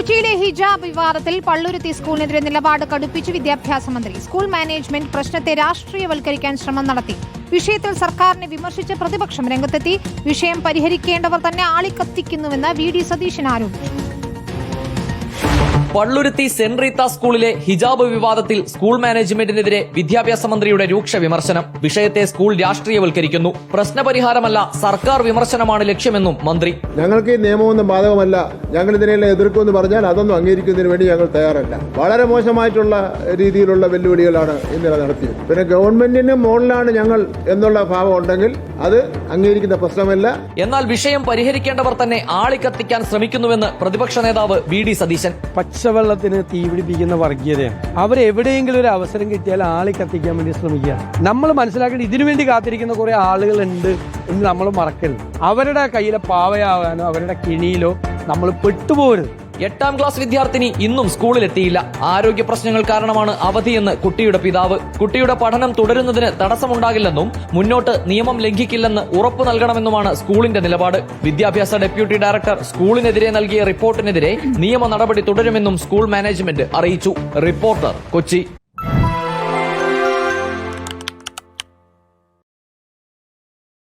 കൊച്ചിയിലെ ഹിജാബ് വിവാദത്തിൽ പള്ളുരുത്തി സ്കൂളിനെതിരെ നിലപാട് കടുപ്പിച്ച് വിദ്യാഭ്യാസ മന്ത്രി സ്കൂൾ മാനേജ്മെന്റ് പ്രശ്നത്തെ രാഷ്ട്രീയവൽക്കരിക്കാൻ ശ്രമം നടത്തി. വിഷയത്തിൽ സർക്കാരിനെ വിമർശിച്ച് പ്രതിപക്ഷം രംഗത്തെത്തി. വിഷയം പരിഹരിക്കേണ്ടവർ തന്നെ ആളിക്കത്തിക്കുന്നുവെന്ന് വി ഡി സതീശൻ ആരോപിച്ചു. പള്ളുരുത്തി സെന്റ് റീത്ത സ്കൂളിലെ ഹിജാബ് വിവാദത്തിൽ സ്കൂൾ മാനേജ്മെന്റിനെതിരെ വിദ്യാഭ്യാസ മന്ത്രിയുടെ രൂക്ഷ വിമർശനം. വിഷയത്തെ സ്കൂൾ രാഷ്ട്രീയവൽക്കരിക്കുന്നു. പ്രശ്നപരിഹാരമല്ല സർക്കാർ വിമർശനമാണ് ലക്ഷ്യമെന്നും മന്ത്രി. ഞങ്ങൾക്ക് ഈ നിയമമൊന്നും ബാധകമല്ല. ഞങ്ങൾ ഇതിനെല്ലാം എതിർക്കുമെന്ന് പറഞ്ഞാൽ അതൊന്നും അംഗീകരിക്കുന്നതിന് വേണ്ടി ഞങ്ങൾ തയ്യാറല്ല. വളരെ മോശമായിട്ടുള്ള രീതിയിലുള്ള വെല്ലുവിളികളാണ് ഇന്നലെ നടത്തിയത്. പിന്നെ ഗവൺമെന്റിന് മുകളിലാണ് ഞങ്ങൾ എന്നുള്ള ഭാവം ഉണ്ടെങ്കിൽ അത് അംഗീകരിക്കുന്ന പ്രശ്നമല്ല. എന്നാൽ വിഷയം പരിഹരിക്കേണ്ടവർ തന്നെ ആളിക്കത്തിക്കാൻ ശ്രമിക്കുന്നുവെന്ന് പ്രതിപക്ഷ നേതാവ് വി ഡി സതീശൻ. പച്ചവെള്ളത്തിന് തീപിടിപ്പിക്കുന്ന വർഗീയതയാണ് അവർ എവിടെയെങ്കിലും ഒരു അവസരം കിട്ടിയാൽ ആളെ കത്തിക്കാൻ വേണ്ടി ശ്രമിക്കുക. നമ്മൾ മനസ്സിലാക്കേണ്ട ഇതിനു വേണ്ടി കാത്തിരിക്കുന്ന കുറെ ആളുകളുണ്ട് എന്ന് നമ്മൾ മറക്കരുത്. അവരുടെ കയ്യിലെ പാവയാകാനോ അവരുടെ കിണിയിലോ നമ്മൾ പെട്ടുപോകരുത്. എട്ടാം ക്ലാസ് വിദ്യാർത്ഥിനി ഇന്നും സ്കൂളിലെത്തിയില്ല ആരോഗ്യ പ്രശ്നങ്ങൾ കാരണമാണ് അവധിയെന്ന് കുട്ടിയുടെ പിതാവ്. കുട്ടിയുടെ പഠനം തുടരുന്നതിന് തടസ്സമുണ്ടാകില്ലെന്നും മുന്നോട്ട് നിയമം ലംഘിക്കില്ലെന്ന് ഉറപ്പു നൽകണമെന്നുമാണ് സ്കൂളിന്റെ നിലപാട്. വിദ്യാഭ്യാസ ഡെപ്യൂട്ടി ഡയറക്ടർ സ്കൂളിനെതിരെ നൽകിയ റിപ്പോർട്ടിനെതിരെ നിയമ നടപടി തുടരുമെന്നും സ്കൂൾ മാനേജ്മെന്റ് അറിയിച്ചു. റിപ്പോർട്ടർ കൊച്ചി.